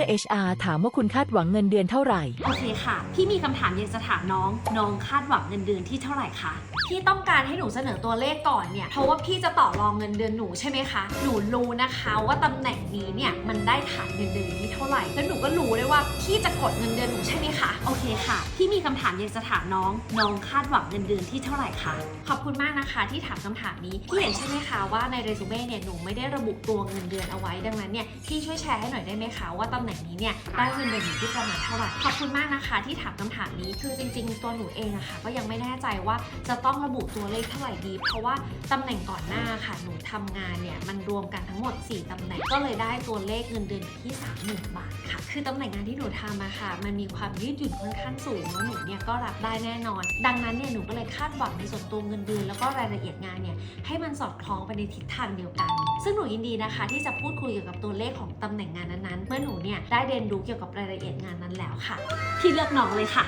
มื่อ HR ถามว่าคุณคาดหวังเงินเดือนเท่าไหร่ โอเคค่ะ พี่มีคำถามอยากจะถามน้อง น้องคาดหวังเงินเดือนที่เท่าไหร่คะ พี่ต้องการให้หนูเสนอตัวเลขก่อนเนี่ย เพราะว่าพี่จะต่อรองเงินเดือนหนูใช่ไหมคะ หนูรู้นะคะว่าตำแหน่งนี้เนี่ยมันได้ฐานเงินเดือนที่เท่าไหร่ แล้วหนูก็รู้ด้วยว่าพี่จะกดเงินเดือนหนูใช่ไหมคะ โอเคค่ะ พี่มีคำถามอยากจะถามน้อง น้องคาดหวังเงินเดือนที่เท่าไหร่คะ ขอบคุณมากนะคะที่ถามคำถามนี้ พี่เห็นใช่ไหมคะว่าในเรซูเม่เนี่ยหนูไม่ได้ระบุตัวเงินเดือนเอาไว้ ดังนั้นเนี่ยพี่ช่วยแชร์ให้หน่อยได้ไหมคะว่าตำแหน่งนี้เนี่ยได้เงินเดือนอยู่ที่ประมาณเท่าไหร่ขอบคุณมากนะคะที่ถามคำถามนี้คือจริง ๆ ตัวหนูเองอะค่ะก็ยังไม่แน่ใจว่าจะต้องระบุตัวเลขเท่าไหร่ดี เพราะว่าตำแหน่งก่อนหน้าค่ะหนูทำงานเนี่ยมันรวมกันทั้งหมด 4ตำแหน่งก็เลยได้ตัวเลขเงินเดือนอยู่ที่ 30,000 บาทค่ะคือตำแหน่งงานที่หนูทำอะค่ะ มันมีความยืดหยุ่นค่อนข้างสูงแล้วหนูเนี่ยก็รับได้แน่นอน ดังนั้นเนี่ยหนูก็เลยคาดหวังในส่วนตัวเงินเดือนแล้วก็รายละเอียดงานเนี่ยให้มันสอดคล้องไปในทิศทางเดียวกัน ซึ่งหนูยินดีนะคะ ที่จะพูดคุยเกี่ยวกับตัวเลขของตำแหน่งงานนั้นๆ เมื่อหนูเนี่ยได้เรียนรู้เกี่ยวกับรายละเอียดงานนั้นแล้วค่ะ ที่เลือกน้องเลยค่ะ